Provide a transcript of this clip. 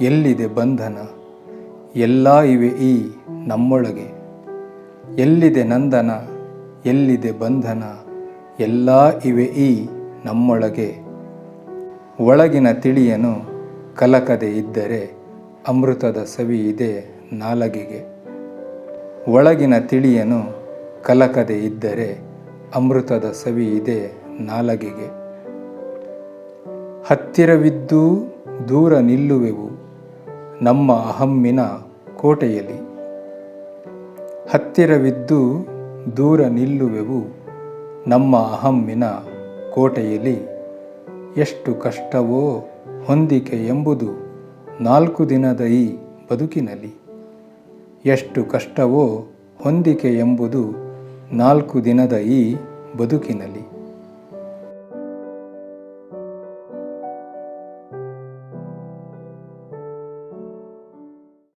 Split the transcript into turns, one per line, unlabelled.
ಎಲ್ಲಿದೆ ಬಂಧನ? ಎಲ್ಲ ಇವೆ ಈ ನಮ್ಮೊಳಗೆ. ಎಲ್ಲಿದೆ ನಂದನ? ಎಲ್ಲಿದೆ ಬಂಧನ? ಎಲ್ಲ ಇವೆ ಈ ನಮ್ಮೊಳಗೆ. ಒಳಗಿನ ತಿಳಿಯನು ಕಲಕದೆ ಇದ್ದರೆ ಅಮೃತದ ಸವಿ ಇದೆ ನಾಲಗೆಗೆ. ಒಳಗಿನ ತಿಳಿಯನು ಕಲಕದೆ ಇದ್ದರೆ ಅಮೃತದ ಸವಿ ಇದೆ ನಾಲಗೆಗೆ. ಹತ್ತಿರವಿದ್ದೂ ದೂರ ನಿಲ್ಲುವೆವು. ನಮ್ಮ ಅಹಮ್ಮಿನ ಕೋಟೆಯಲ್ಲಿ. ಹತ್ತಿರವಿದ್ದು ದೂರ ನಿಲ್ಲುವೆವು ನಮ್ಮ ಅಹಮ್ಮಿನ ಕೋಟೆಯಲ್ಲಿ. ಎಷ್ಟು ಕಷ್ಟವೋ ಹೊಂದಿಕೆ ಎಂಬುದು ನಾಲ್ಕು ದಿನದ ಈ ಬದುಕಿನಲ್ಲಿ. ಎಷ್ಟು ಕಷ್ಟವೋ ಹೊಂದಿಕೆ ಎಂಬುದು ನಾಲ್ಕು ದಿನದ ಈ ಬದುಕಿನಲ್ಲಿ.